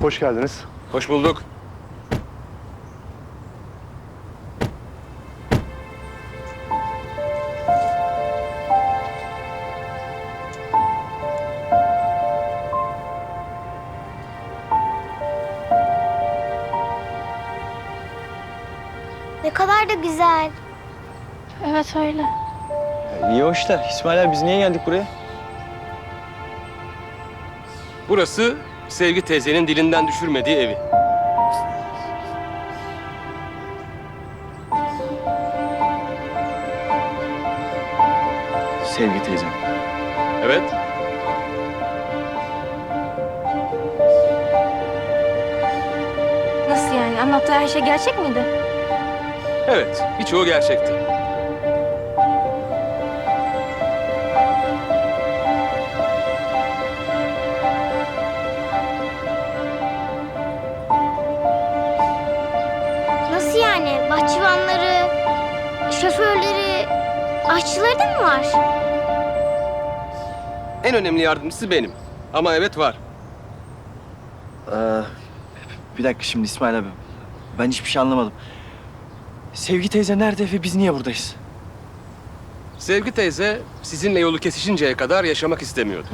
Hoş geldiniz. Hoş bulduk. Ne kadar da güzel. Evet öyle. İyi hoş da İsmail abi biz niye geldik buraya? Burası Sevgi teyzenin dilinden düşürmediği evi. Sevgi teyzem. Evet. Nasıl yani? Anlattığı her şey gerçek miydi? Evet. Birçoğu gerçekti. Bahçıvanları, şoförleri, aşçıları da mı var? En önemli yardımcısı benim. Ama evet var. Ee, bir dakika şimdi İsmail abi. Ben hiçbir şey anlamadım. Sevgi teyze nerede ve biz niye buradayız? Sevgi teyze sizinle yolu kesişinceye kadar yaşamak istemiyordu.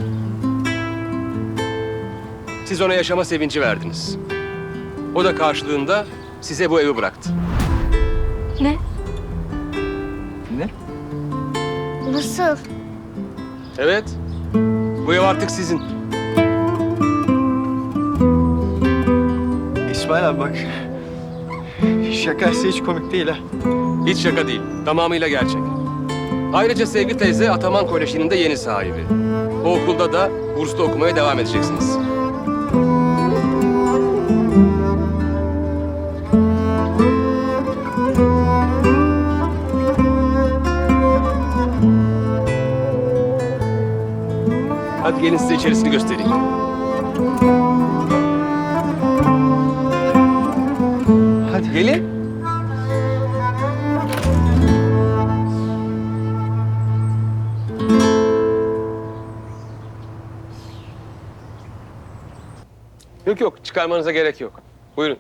Siz ona yaşama sevinci verdiniz. O da karşılığında size bu evi bıraktı. Ne? Ne? Nasıl? Evet. Bu ev artık sizin. İsmail abi bak. Şakaysa hiç komik değil ha. Hiç şaka değil. Tamamıyla gerçek. Ayrıca Sevgi teyze Ataman Koleji'nin de yeni sahibi. O okulda da burslu okumaya devam edeceksiniz. Hadi gelin size içerisini göstereyim. Hadi. Gelin. Yok yok çıkarmanıza gerek yok. Buyurun.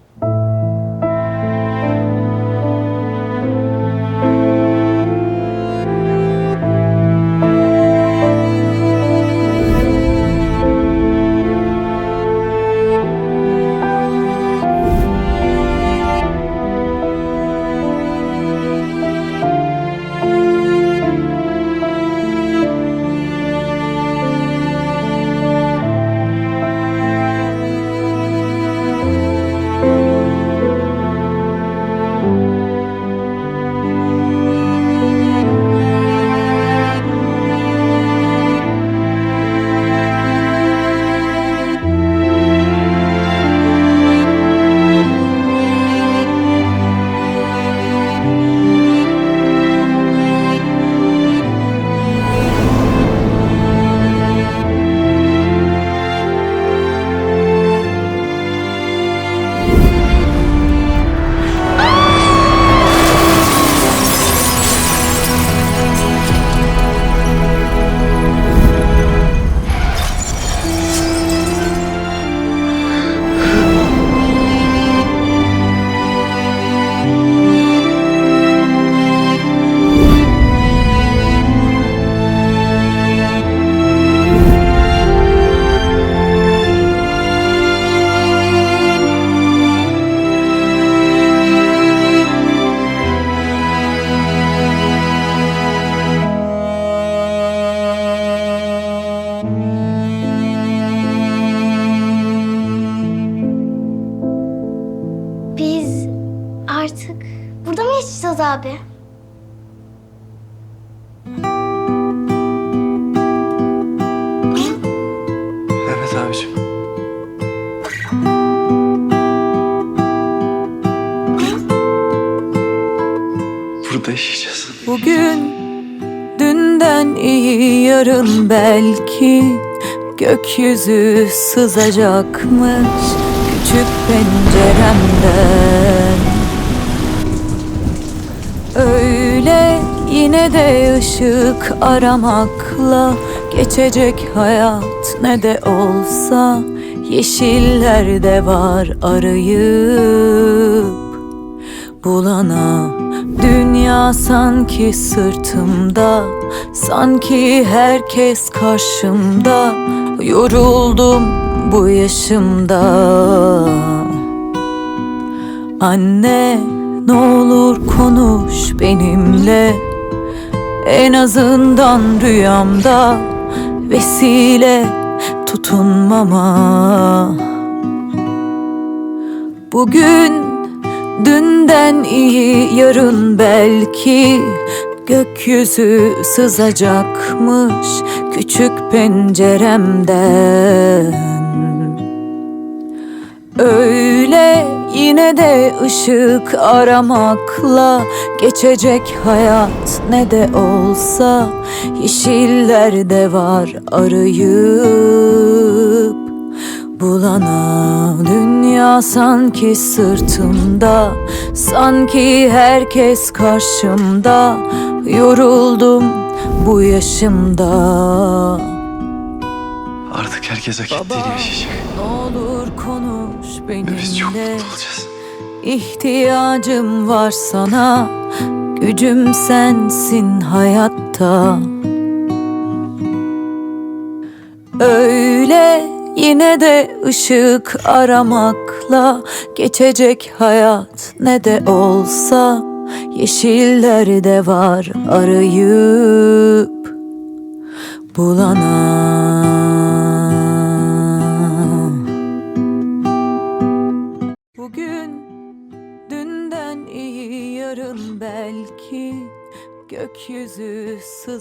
Abi? Evet abiciğim. Burada yaşayacağız. Bugün dünden iyi yarın belki gökyüzü sızacakmış küçük penceremden. Öyle yine de ışık aramakla Geçecek hayat ne de olsa Yeşillerde var arayıp bulana. Dünya sanki sırtımda Sanki herkes karşımda. Yoruldum bu yaşımda. Anne ne olur konuş benimle En azından rüyamda Vesile tutunmama. Bugün dünden iyi yarın belki Gökyüzü sızacakmış küçük penceremden Öyle yine de ışık aramakla Geçecek hayat ne de olsa Yeşillerde var arayıp Bulana dünya sanki sırtımda Sanki herkes karşımda. Yoruldum bu yaşımda Artık herkes hak ettiğini Baba, yaşayacak. Ne olur konuş Ve biz çok benimle mutlu olacağız. İhtiyacım var sana. Gücüm sensin hayatta. Öyle yine de ışık aramakla Geçecek hayat ne de olsa. Yeşillerde var arayıp Bulana